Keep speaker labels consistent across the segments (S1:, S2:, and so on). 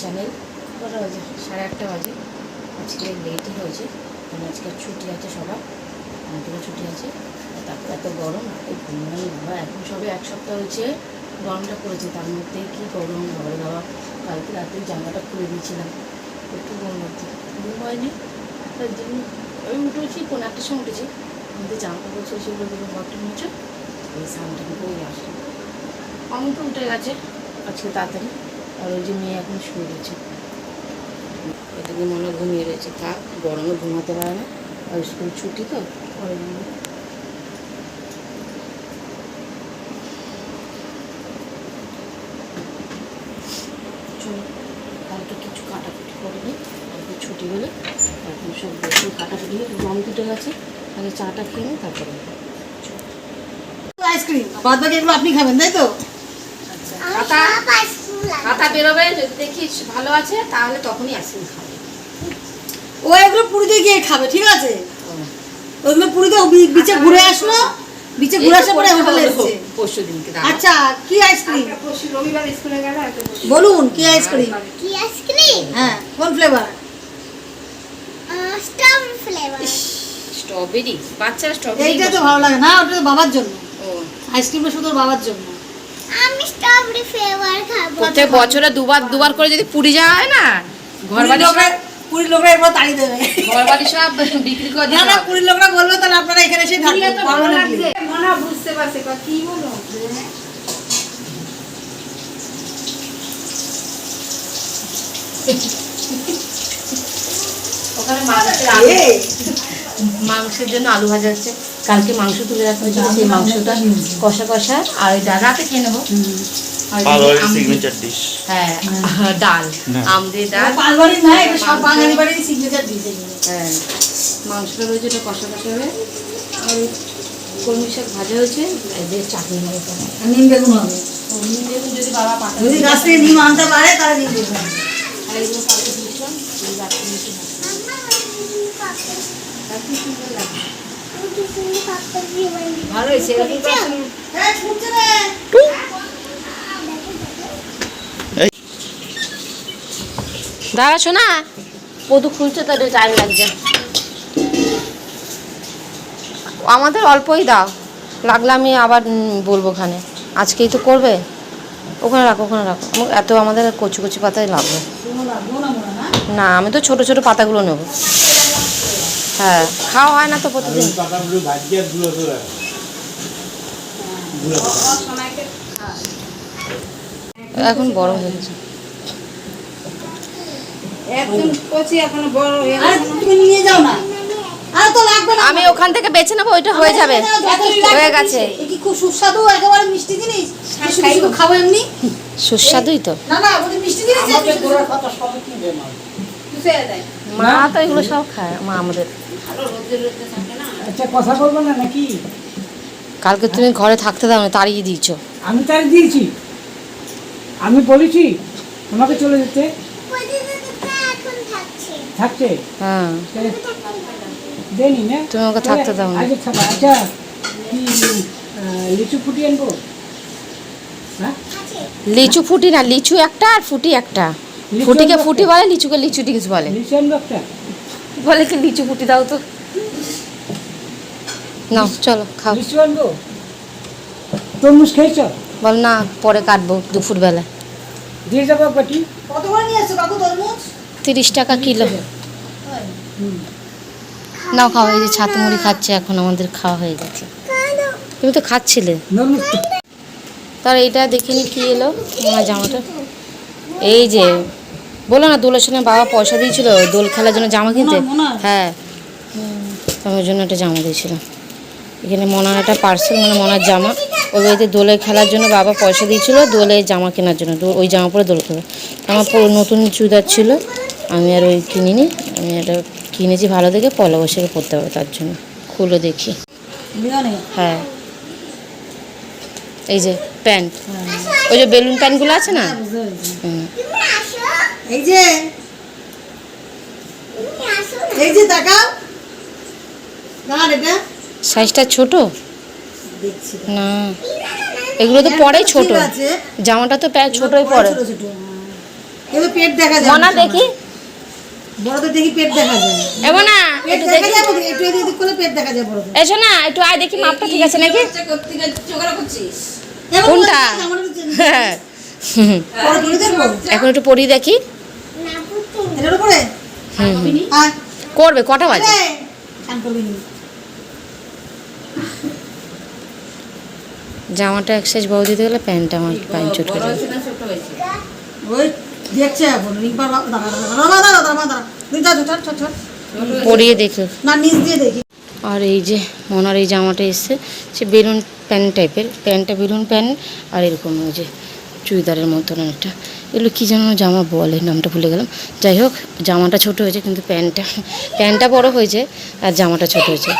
S1: Channel. কটা বাজে? সাড়ে আটটা বাজে। আজকে লেটই হয়েছে। কারণ আজকে ছুটি আছে সবার। আমাদেরও ছুটি আছে। তারপর এত গরম এই ঘুমাই বাবা, এখন সবে এক সপ্তাহ হয়েছে গরমটা পড়েছে। তার মধ্যে কি গরম? বাবা বাবা, কালকে রাতে জামাটা খুলে দিয়েছিলাম। একটু গরম লাগছে ঘুম হয়নি। তার জন্য আমি উঠেছি কোনো একটা সময় উঠেছি। আমাদের জামা কাপড় সেগুলো দেখে ঘরটা মুছে, এই সামটা করে আসে আমি তো উঠে গেছে। আজকে তাড়াতাড়ি। আর ওই যে মেয়ে এখন শুয়ে গেছে এদিকে মনে হয় ঘুমিয়ে রয়েছে। থাক গরমে ঘুমাতে পারে না। আর স্কুল ছুটি তো চলো কালকে কিছু কাটাকুটি করে নিই। কালকে ছুটি হলে এখন সব বসে কাটাকুটি হয়ে গম দুটো গেছে। আগে চাটা খেয়ে নিই তারপরে
S2: আইসক্রিম বাদ বাকি এগুলো আপনি খাবেন তাই তো?
S1: খাতা খাতা বেরোবে যদি দেখি ভালো আছে তাহলে তখনই আইসক্রিম খাবে।
S2: ও এগুলো পুরীতে গিয়ে খাবে ঠিক আছে? ওইগুলো পুরীতে বিচে ঘুরে আসলো। বিচে ঘুরে আসার পরে হোটেলে এসছে।
S1: পরশু দিনকে
S2: আচ্ছা কি আইসক্রিম
S1: পরশু রবিবার স্কুলে গেল
S2: বলুন কি আইসক্রিম
S3: কি আইসক্রিম
S2: হ্যাঁ কোন ফ্লেভার
S3: স্ট্রবেরি ফ্লেভার
S1: স্ট্রবেরি বাচ্চারা স্ট্রবেরি
S2: এইটা তো ভালো লাগে না ওটা তো বাবার জন্য।
S1: ও।
S2: আইসক্রিমটা শুধু বাবার জন্য।
S3: আমি স্ট্রবেরি ফ্লেভার খাব।
S1: প্রত্যেক বছরে দুবার দুবার করে যদি পুরী যাওয়া হয় না ঘর
S2: পুরীর
S1: বাড়ি
S2: লোকরা পুরীর লোকরা এরপর তাড়িয়ে দেবে।
S1: ঘর বাড়ি সব বিক্রি করে
S2: না না। পুরীর লোকরা বলবে তাহলে আপনারা এখানে এসে থাকবেন। permanently।
S1: বুঝতে পারছে কি বলো ওখানে মাংসের মাংসের জন্য আলু ভাজা হচ্ছে। কালকে মাংস তুলে রাখা হয়েছিল সেই মাংসটা কষা কষা। আর ওই ডাল রাতে খেয়ে নেব। হ্যাঁ ডাল
S4: না।
S1: আম দিয়ে ডাল।
S2: না এটা সব বাঙালি বাড়ির সিগনেচার দিয়েছে
S1: হ্যাঁ মাংসটা রয়েছে ওটা কষা কষা হবে আর কলমি শাক ভাজা হয়েছে দিয়ে চাটনি হবে
S2: নিম বেগুন হবে।
S1: নিম বেগুন যদি বাবা পাতা
S2: যদি গাছ থেকে নিম আনতে পারে তাহলে নিম বেগুন
S1: আর এগুলো কালকে দিয়েছিলাম এই রাত্রে মিশে হবে। আর কি সুন্দর লাগে। ভালো হয়েছে
S2: হ্যাঁ
S1: দাঁড়া শোনা পদু খুলছে তো টাইম লাগছে। আমাদের অল্পই দাও লাগলে আমি আবার বলব ওখানে। আজকেই তো করবে। ওখানে রাখো ওখানে রাখো। এত আমাদের কচি কচি পাতাই লাগবে
S2: না।
S1: না আমি তো ছোট ছোট পাতাগুলো নেব। হ্যাঁ। খাওয়া হয় না তো প্রতিদিন? এখন বড় হয়ে গেছে
S2: একদম কচি এখনও বড় গেছে। তুমি নিয়ে যাও না। আর তো লাগবে না।
S1: আমি ওখান থেকে বেছে নেব ওইটা হয়ে যাবে। হয়ে গেছে।
S2: কি খুব সুস্বাদু একেবারে মিষ্টি জিনিস? খাব এমনি।
S1: সুস্বাদুই তো।
S2: না না মিষ্টি জিনিস
S1: মা তো এগুলো সব খায় মা আমাদের।
S5: আচ্ছা কথা বলব না নাকি?
S1: কালকে তুমি ঘরে থাকতে দাও না তাড়িয়ে দিয়েছ।
S5: আমি তার দিয়েছি। আমি বলেছি তোমাকে চলে যেতে।
S3: থাকছে?
S5: থাকছে
S1: হ্যাঁ
S5: দেনি না
S1: তুমি থাকতে দাও না।
S5: আচ্ছা কি লিচু ফুটি আনব? হ্যাঁ?
S1: লিচু ফুটি না লিচু একটা আর ফুটি একটা। ফুটিকে ফুটি বলে লিচুকে লিচু টিকিস বলে।
S5: লিচু আনব একটা?
S1: বলে কি লিচু ফুটি দাও তো? নাও চলো খাও।
S5: লিচু আনব? তরমুজ খেয়েছ?
S1: বল না পরে কাটবো দুপুর বেলা
S5: দিয়ে যাব বাটি
S2: কত করে নিয়ে এসছো কাকু তরমুজ?
S1: তিরিশ টাকা কিলো। নাও খাও এই যে ছাতু মুড়ি খাচ্ছে এখন আমাদের খাওয়া হয়ে গেছে। তুমি তো খাচ্ছিলে। তার এইটা দেখিনি কি এলো? আমার জামাটা। এই যে বলো না দোলের সঙ্গে বাবা পয়সা দিয়েছিল দোল খেলার জন্য জামা কিনতে? হ্যাঁ আমার জন্য একটা জামা দিয়েছিল। এখানে মনার একটা পার্সেল মানে মনার জামা। ওই বাড়িতে দোলে খেলার জন্য বাবা পয়সা দিয়েছিল দোলে জামা কেনার জন্য। ওই জামা পরে দোল খেলো। আমার পুরো নতুন চুড়িদার ছিল আমি আর ওই কিনিনি। আমি এটা কিনেছি ভালো দেখে পয়লা বৈশাখে পরতে হবে তার জন্য। খুলে দেখি। হ্যাঁ। এই যে প্যান্ট। ওই যে বেলুন প্যান্টগুলো আছে না? হুম।
S2: এই যে এই যে তাকাও। দাঁড় এটা।
S1: সাইজটা ছোট? না। এগুলো তো পরে ছোট। জামাটা তো ছোটই পরে।
S2: এগুলো পেট দেখা যায়
S1: মনা দেখি।
S2: বড়দের দেখি পেট দেখা যায়।
S1: এমন না একটু
S2: দেখা
S1: দেখি।
S2: একটু এদিক ওদিক করলে পেট দেখা যায় বড়দের।
S1: এসো না একটু আয় দেখি মাপটা ঠিক আছে নাকি? কোনটা? এখন একটু পরিয়ে দেখি। করবে, কটা বাজে। জামাটা এক সাইজ বড় দিতে গেলে প্যান্টটা আমার প্যান্ট ছোট
S2: ছোট
S1: পরিয়ে দেখি আর এই যে ওনার এই জামাটা এসছে, সে বেলুন প্যান্ট টাইপের প্যান্টটা বেলুন প্যান্ট আর এরকম ওই যে চুড়িদারের মতন একটা। এগুলো কী যেন জামা বলে, নামটা ভুলে গেলাম। যাই হোক, জামাটা ছোট হয়েছে, কিন্তু প্যান্টটা প্যান্টটা বড় হয়েছে আর জামাটা ছোট হয়েছে।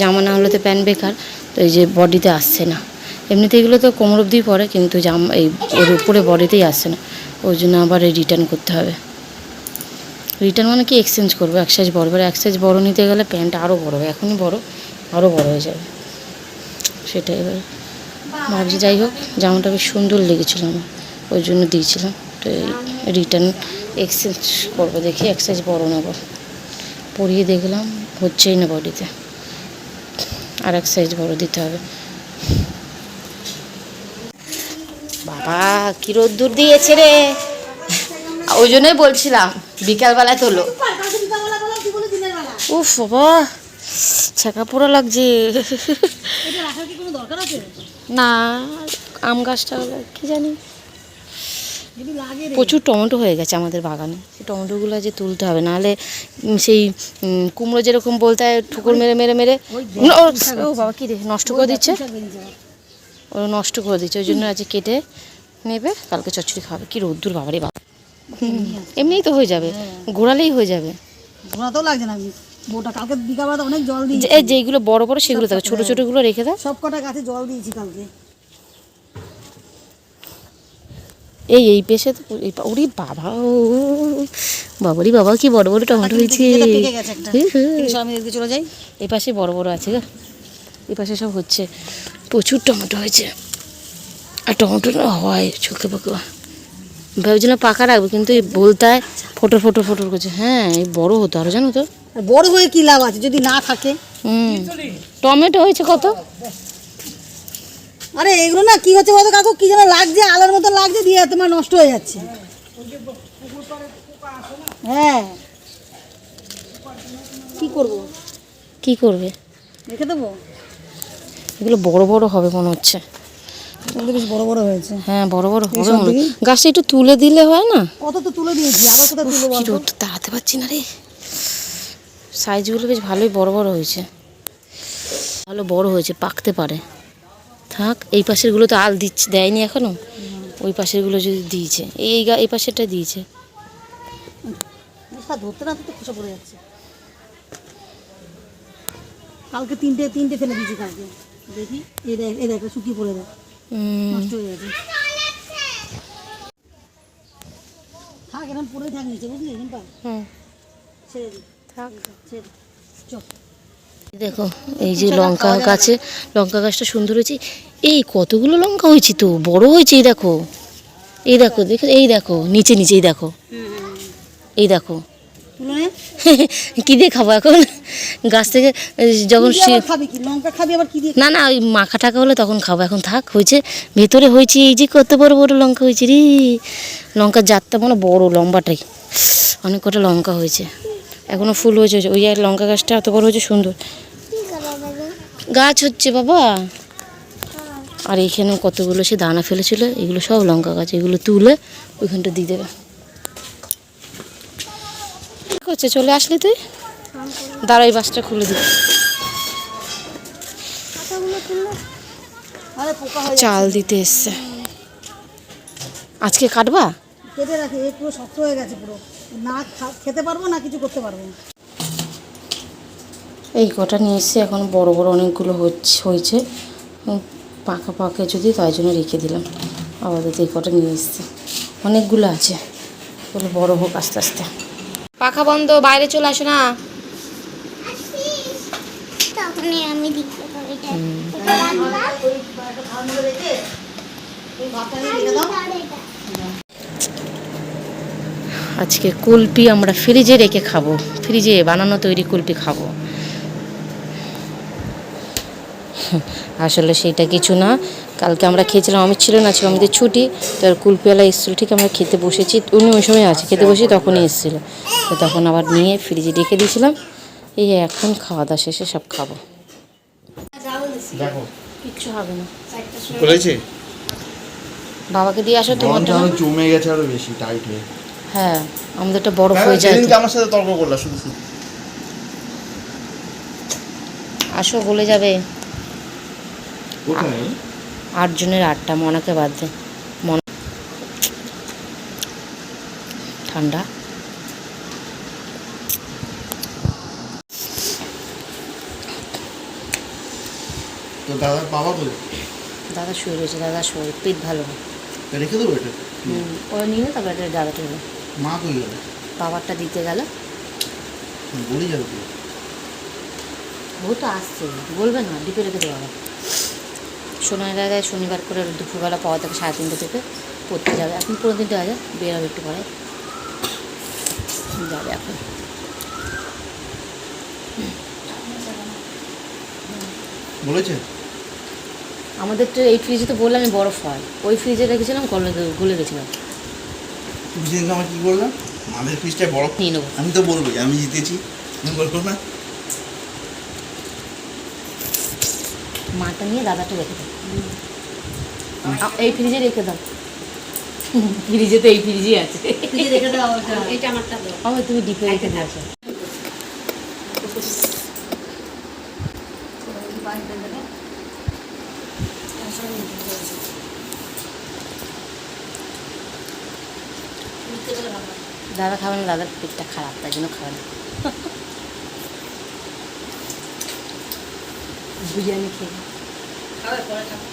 S1: জামা না হলে তো প্যান্ট বেকার, তো এই যে বডিতে আসছে না। এমনিতে এগুলো তো কোমর অবধি পরে, কিন্তু জামা, এই ওর উপরে বডিতেই আসছে না। ওই জন্য আবার রিটার্ন করতে হবে। রিটার্ন মানে কি? এক্সচেঞ্জ করব। এক সাইজ বড় এক সাইজ বড় নিতে গেলে প্যান্ট আরও বড় হবে। এখনই বড় আরও বড় হয়ে যাবে। সেটাই এবার। ভাবছি যাই হোক, জামাটা বেশ সুন্দর লেগেছিল আমার, ওই জন্য দিয়েছিলাম। তো রিটার্ন এক্সচেঞ্জ করব দেখি এক সাইজ বড় নেব। পরিয়ে দেখলাম, হচ্ছেই না বডিতে আর এক সাইজ বড় দিতে হবে। বাবা, কি রোদ্দুর দিয়েছে রে। ওই জন্যই বলছিলাম, বিকালবেলায় তোলো। উফ বাবা ছাকা পোড়া লাগছে। না আম গাছটা হলো কি জানি? প্রচুর টমেটো হয়ে গেছে আমাদের বাগানে। সেই টমেটোগুলো যে তুলতে হবে নাহলে সেই কুমড়ো যেরকম বলতে হয় ঠুকুর মেরে মেরে মেরে ও বাবা কী রে নষ্ট করে দিচ্ছে? ও নষ্ট করে দিচ্ছে ওই জন্য আজকে কেটে নেবে কালকে চচ্চড়ি খাবে। কি রোদ্দুর বাবারে বাবা। এমনিই তো হয়ে যাবে ঘোরালেই হয়ে যাবে।
S2: ঘোরাতেও লাগছে না কালকে অনেক জল দিয়েছি।
S1: এই যেগুলো বড় বড় সেগুলো থাকে ছোটো ছোটোগুলো রেখে দাও।
S2: সব কটা গাছে জল দিয়েছি কালকে।
S1: এই এই পেশে তো ওরে বাবা ও বাবারি বাবা কি বড় বড় টমেটো হয়েছে।
S2: আমি চলে যাই।
S1: এই পাশে বড় বড় আছে গো। এই পাশে সব হচ্ছে। প্রচুর টমেটো হয়েছে। আর টমেটো না হয় চোখে পাকে ভেবেছিলাম পাকা রাখব কিন্তু এই বলতায় ফোটর ফোটর ফোটর করছে। হ্যাঁ এই বড় হতো আরও জানো তো?
S2: বড় হয়ে কি লাভ আছে যদি না থাকে?
S1: হুম। টমেটো হয়েছে কত?
S2: আরে এগুলো না কি হচ্ছে বলতো কাকু? কি যেন লাগছে আলোর মতো লাগছে দিয়ে তোমার নষ্ট হয়ে যাচ্ছে। হ্যাঁ। কি করব?
S1: কি করবে?
S2: রেখে দেবো?
S1: এগুলো বড় বড় হবে মনে হচ্ছে।
S2: এগুলো বেশ বড় বড় হয়েছে।
S1: হ্যাঁ বড় বড় হবে? গাছটা একটু তুলে দিলে হয় না?
S2: কত তো তুলে দিয়েছি আবার কোথায় তুলবো
S1: কি তাড়াতে পারছি না রে। সাইজগুলো বেশ ভালোই বড় বড় হয়েছে। ভালো বড় হয়েছে পাকতে পারে। থাক এই পাশেরগুলো তো আল দিচ্ছে দেয়নি এখনও? ওই পাশেরগুলো যদি দিয়েছে এই গা এই পাশেরটা দিয়েছে।
S2: ধরতে না খসে পড়ে যাচ্ছে। কালকে তিনটে তিনটে ফেলে দিয়েছি কালকে। দেখি এই দেখ এই দেখ শুকিয়ে পড়ে দেখ।
S1: উম,
S2: নষ্ট হয়ে গেছে। থাক এরকম পড়ে থাক নিচে বুঝলি?
S1: হুম,
S2: ছেড়ে দি
S1: থাক
S2: ছেড়ে দে। চল
S1: দেখো এই যে লঙ্কা গাছে লঙ্কা গাছটা সুন্দর হয়েছে। এই কতগুলো লঙ্কা হয়েছে তো? বড় হয়েছে এই দেখো। এই দেখো দেখো এই দেখো নিচে নিচেই দেখো। এই দেখো। কি দিয়ে খাব এখন? গাছ থেকে যখন না না ওই মাখা টাকা হলে তখন খাব। এখন থাক হয়েছে। ভেতরে হয়েছে এই যে কত বড় বড় লঙ্কা হয়েছে রে। লঙ্কার জাতটা মনে বড় লম্বাটাই। অনেক কটা লঙ্কা হয়েছে। এখনও ফুল হয়েছে, ওই আর লঙ্কা গাছটা এত বড় হয়েছে, সুন্দর। গাছ হচ্ছে বাবা। আর এইখানেও কতগুলো সে দানা ফেলেছিল, এগুলো সব লঙ্কা গাছ, এগুলো তুলে ওইখানটা দিয়ে দেবে। কি করছে, চলে আসলি তুই? দাঁড়াই বাসটা খুলে দিবি চাল দিতে এসছে। আজকে কাটবা?
S2: কেটে রাখে পুরো শক্ত হয়ে গেছে পুরো। না খেতে পারব না কিছু করতে পারব না।
S1: এই কটা নিয়ে এসে এখন বড় বড় অনেকগুলো হচ্ছে হয়েছে। পাকা পাকে যদি তাই জন্য রেখে দিলাম। আপাতত এই কটা নিয়ে এসছে। অনেকগুলো আছে। বলে বড় হোক আস্তে আস্তে। পাখা বন্ধ বাইরে চলে আসো না।
S3: আমি দিতে পারি এটা এটা রাখলাম
S2: ওই ভাতটা নিয়ে রেখে দাও
S3: আর এটা
S1: আজকে কুলপি আমরা ফ্রিজে রেখে খাব। ফ্রিজে বানানো তৈরি কুলপি খাব। আসলে সেটা কিছু না। কালকে আমরা খেয়েছিলাম অমিত ছিল না ছিল আমাদের ছুটি। তো কুলপিওয়ালা এসেছিল ঠিক আমরা খেতে বসেছি। উনি ওই সময় আছে খেতে বসে তখনই এসেছিল। তো তখন আবার নিয়ে ফ্রিজে রেখে দিয়েছিলাম। এই এখন খাওয়া দাওয়া শেষে সব খাব। কিচ্ছু হবে না। বাবাকে দিয়ে আসো তোমার
S4: জমে গেছে আরও বেশি টাইট হয়ে।
S1: হ্যাঁ আমাদেরটা বরফ হয়ে যায়।
S4: সেদিনকে আমার সাথে তর্ক করলা শুধু শুধু।
S1: আসো বলে যাবে।
S4: কোথায়?
S1: আটজনের আটটা মনাকে বাদ দে। মন ঠান্ডা।
S4: তো দাদার বাবা বলে
S1: দাদা শুয়ে রয়েছে দাদা শুয়ে পেট ভালো না।
S4: রেখে দেবো এটা?
S1: হুম, ওরা নিয়ে তারপরে একটা দাদা টেনে
S4: মা কই গেল
S1: বাবারটা দিতে গেল।
S4: বলি যাবে তো।
S1: ও তো আসছে বলবে না ডিপে রেখে দেবো আবার শনিবার জায়গায় শনিবার করে দুপুরবেলা পাওয়া থেকে সাড়ে তিনটে থেকে পড়তে যাবে। এখন পনেরো তিনটে বাজে বেরোবে একটু পরে। যাবে এখন।
S4: বলেছে?
S1: আমাদের তো এই ফ্রিজে তো বললাম আমি বরফ হয়। ওই ফ্রিজে রেখেছিলাম গলে গলে গেছিলাম।
S4: তুমি সেদিনকে আমার কী বললাম আমাদের ফিসটায় বড়
S1: নিয়ে নেব।
S4: আমি তো বলবোই আমি জিতেছি। তুমি বলব না
S1: মাটা নিয়ে দাদাটা রেখে দাও। এই ফ্রিজে রেখে দাও। ফ্রিজে তো এই ফ্রিজই আছে।
S2: ফ্রিজে রেখে দাও এটা আমারটা দাও।
S1: তুমি ডিপে রেখে দিয়ে দাদা খাবে না দাদার পেটটা খারাপ তাই জন্য খাবে না। বিরিয়ানি খেয়ে
S2: খাবে পরে খাবে।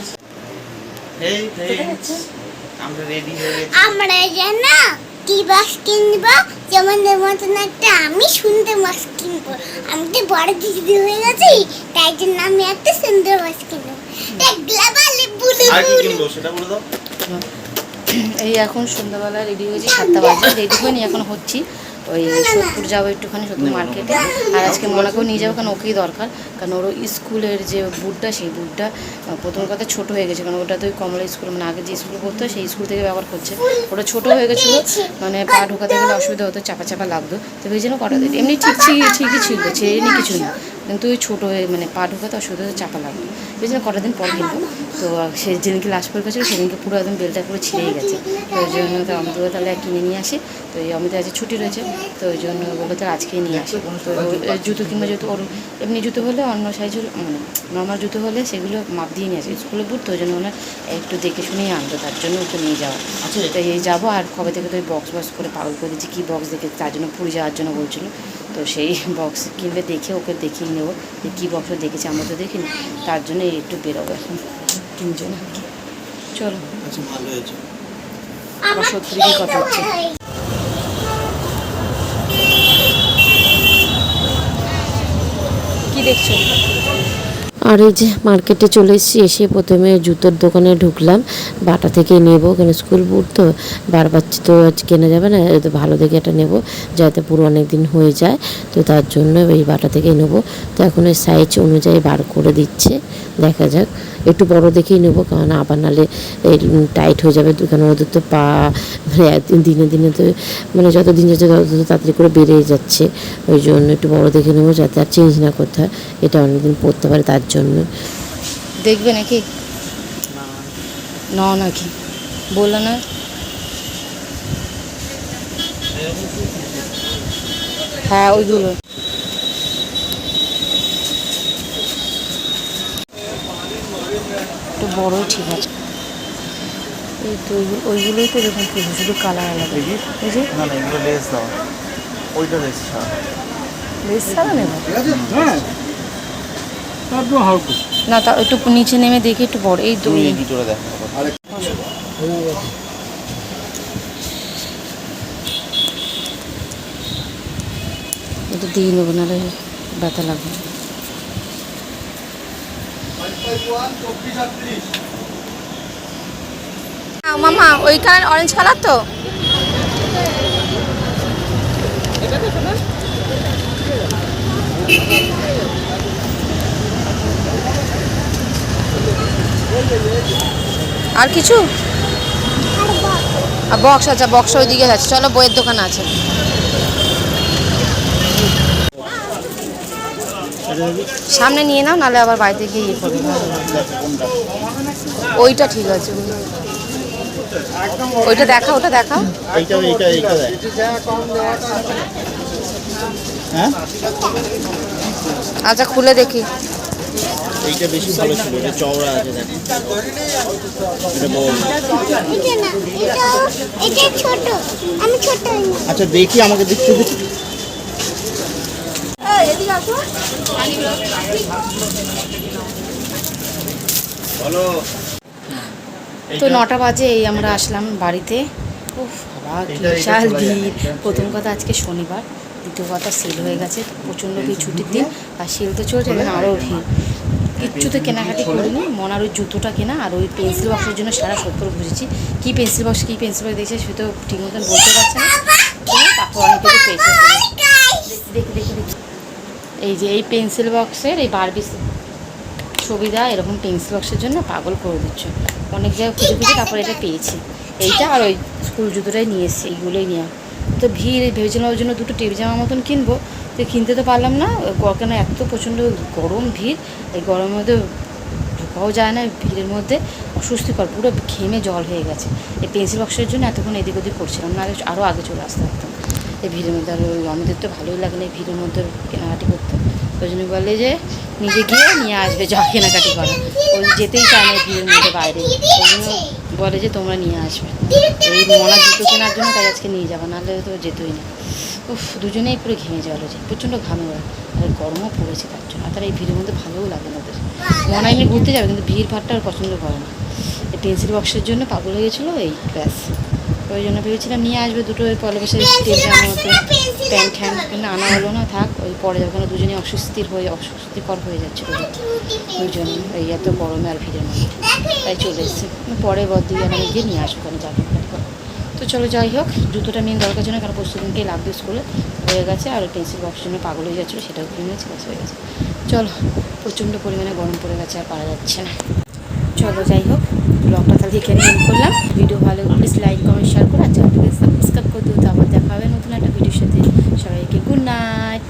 S2: আছে?
S4: এই
S1: friends,
S4: আমরা রেডি গেছি।
S3: আমরা যেন কি বাস কিনবো যেমন মতন একটা আমি সুন্দর বাস কিনবো। আমি তো বড় দিদি হয়ে গেছি তাই জন্য আমি একটা সুন্দর বাস কিনবো। দেখলা বলে বুলু। বুলু
S4: সেটা বলে দাও।
S1: এই এখন সন্ধ্যাবেলা রেডি হয়েছি সাতটা বাজে রেডি হয়নি এখন হচ্ছি। ওই সোদপুর যাব একটুখানি সোদপুর মার্কেটে আর আজকে মনাকেও নিয়ে যাব কারণ ওকেই দরকার। কারণ ওর স্কুলের যে বুটটা সেই বুটটা প্রথম কথা ছোট হয়ে গেছে। কারণ ওটা তো ওই কমলা স্কুল মানে আগে যে স্কুলে পড়তো সেই স্কুল থেকে ব্যবহার করছে। ওটা ছোট হয়ে গেছিল মানে পা ঢোকাতে গেলে অসুবিধা হতো চাপা চাপা লাগতো। তো ওই জন্য কটা দিন এমনি ঠিক ছিল ঠিকই ছিল ছেড়ে কিছু না। কিন্তু ওই ছোটো মানে পা ঢোকাতে অসুবিধা চাপা লাগতো ওই জন্য কটা দিন পর কিনবো তো সে যেদিনকে লাস্ট পরীক্ষা ছিল সেদিনকে পুরো একদম বেলটা পুরো ছিঁড়েই গেছে। তো ওই জন্য তো অমিতও তাহলে কিনে নিয়ে আসি। তো এই অমিত আজকে ছুটি রয়েছে। তো ওই জন্য বলল তাহলে আজকেই নিয়ে আসি। তো জুতো কিংবা জুতো ওর এমনি জুতো হলে অন্য সাইজ মানে নর্মাল জুতো হলে সেগুলো মাপ দিয়ে নিয়ে আসে। স্কুলে বুট তো ওই জন্য ওনার একটু দেখে শুনেই আনতো তার জন্য ওকে নিয়ে যাওয়া।
S4: আচ্ছা।
S1: তো এই যাব আর কবে থেকে তো ওই বক্স বক্স করে পাগল করে দিচ্ছি কী বক্স দেখে তার জন্য পুরী যাওয়ার জন্য বলছিল। তো সেই বক্স কিনবে দেখে ওকে দেখিয়ে নেব যে কী বক্সে দেখেছি আমরা তো দেখিনি। তার জন্য একটু বেরোবো এখন। তিনজন চলো।
S4: আচ্ছা ভালো হয়েছে।
S1: আবার সত্যি কথা হচ্ছে। কী দেখছ? আর এই যে মার্কেটে চলে এসেছি, এসে প্রথমে জুতোর দোকানে ঢুকলাম। বাটা থেকে নেব, কেন স্কুল বুট তো? বারবার তো কেনা যাবে না এই তো ভালো দেখে এটা নেব, যাতে পুরো অনেক দিন হয়ে যায়। তো তার জন্য এই বাটা থেকেই নেব। তো এখন এই সাইজ অনুযায়ী বার করে দিচ্ছে, দেখা যাক। একটু বড় দেখেই নেব, কারণ আবার নালে টাইট হয়ে যাবে, কারণ ওদের তো পা মানে দিনে দিনে তো মানে যত দিন যাচ্ছে তত তাড়াতাড়ি করে বেড়েই যাচ্ছে। ওই জন্য একটু বড় দেখে নেব, যাতে আর চেঞ্জ না করতে হয়। এটা অনেকদিন পড়তে পারে, তার জন্য দেখবে নাকি? ন নাকি। বলল না? হ্যাঁ ওইগুলো। একটু বড়ই ঠিক আছে। এই তো ওইগুলো- ওইগুলোই তো দেখুন শুধু শুধু কালার আলাদা। এই যে?
S4: না না এগুলো লেস দাও। ওইটা লেস ছাড়া।
S1: লেস ছাড়া নেব? না তা একটু নিচে নেমে দেখি একটু বড় এই দুই।
S4: এই দেখো
S1: এটা দিয়ে নেব নাহলে ব্যথা লাগবে। মামা ওই কালার অরেঞ্জ কালার তো? আর কিছু? আর বক্স আচ্ছা বক্স ওইদিকে আছে। চলো বইয়ের দোকান আছে। সামনে নিয়ে নাও নাহলে আবার বাড়িতে গিয়ে ইয়ে করবে। ওইটা ঠিক আছে। ওইটা দেখা ওটা দেখ।
S4: হ্যাঁ?
S1: আচ্ছা খুলে দেখি।
S4: এইটা বেশি ভালো ছিল এটা চওড়া আছে দেখ। এটা বল
S3: এটা না এটা ছোট আমি ছোট
S4: আচ্ছা দেখি আমাকে দেখতে দেখি
S1: তো নটা বাজে এই আমরা আসলাম বাড়িতে। উফ বাবা বিশাল ভিড়। প্রথম কথা আজকে শনিবার দ্বিতীয় কথা সেল হয়ে গেছে প্রচণ্ড ভিড় ছুটির দিন। আর সেল তো চলছে আরও ভিড়। কিচ্ছুতে কেনাকাটি করিনি, মনার ওই জুতোটা কেনা আর ওই পেন্সিল বক্সের জন্য সারা সত্তর বুঝেছি কী পেন্সিল বক্স কী পেন্সিল বক্স দেখছে সে তো ঠিক মতন বলতে পারছে না। অনেক কিছু পেয়েছে এই যে এই পেন্সিল বক্সের এই বারবি দেওয়া এরকম পেন্সিল বক্সের জন্য পাগল করে দিচ্ছে। অনেক জায়গায় খুঁজে খুঁজে তারপর এটা পেয়েছি। এইটা আর ওই স্কুল জুতোটাই নিয়ে এসেছি এইগুলোই নেওয়া তো ভিড়, ভেবেছিলাম ওই জন্য দুটো টেপ জামা মতন কিনবো। তো কিনতে তো পারলাম না কেন এত প্রচণ্ড গরম ভিড়? এই গরমের মধ্যে ঢোকাও যায় না ভিড়ের মধ্যে, অস্বস্তিকর, পুরো ঘেমে জল হয়ে গেছে। এই পেন্সিল বক্সের জন্য এতক্ষণ এদিক ওদিক করছিলাম না আরও আগে চলে আসতে পারতাম। এই ভিড়ের মধ্যে আর আমাদের তো ভালোই লাগে না এই ভিড়ের মধ্যে কেনাকাটি করতে। ওই জন্য বলে যে নিজে গিয়ে নিয়ে আসবে যা কেনাকাটি করা ওই যেতেই চায় না ভিড়ের মধ্যে বাইরে। ওই জন্য বলে যে তোমরা নিয়ে আসবে। এই মনার জুতো কেনার জন্য তাই আজকে নিয়ে যাব, নাহলে তো যেতই না। উফ দুজনেই পুরো ঘেমে যাওয়া হয়েছে প্রচণ্ড ঘামে ওরা আর গরমও পড়েছে তার জন্য। আর তারা এই ভিড়ের মধ্যে ভালোও লাগে না ওদের। মনে এমনি ঘুরতে যাবে কিন্তু ভিড় ভাড়টা আর পছন্দ করে না। এই পেন্সিল বক্সের জন্য পাগল হয়ে গেছিল এই ব্যাস। ওই জন্য ভেবেছিলাম নিয়ে আসবে দুটো ওই পলে বসে স্টেপ জামার মতো প্যান্ট হ্যান্ড কিন্তু আনা হলো না থাক ওই পরে যখন দুজনেই অস্বস্তির হয়ে অস্বস্তিকর হয়ে যাচ্ছিল ওই জন্য এই এত গরমে আর ভিড়ের মধ্যে। তাই চলে এসেছি। পরে বর দুই আমি গিয়ে নিয়ে আসব ওখানে যাব তো চলো যাই হোক, জুতোটা মেন দরকার জন্য কারণ পরশু দিনকেই লাগবে স্কুলে হয়ে গেছে, আর পেন্সিল বক্সের জন্য পাগল হয়ে যাচ্ছিল, সেটাও কিনে নিয়েছি বাস হয়ে গেছে। চলো, প্রচণ্ড পরিমাণে গরম পড়ে গেছে, আর পারা যাচ্ছে না। চলো যাই হোক ব্লগটা তাহলে এখানে এন্ড করলাম। ভিডিও ভালো প্লিজ লাইক কমেন্ট শেয়ার করে, আর চ্যানেলটাকে সাবস্ক্রাইব করে দিও। তো আবার দেখা হবে নতুন একটা ভিডিওর সাথে। সবাইকে গুড নাইট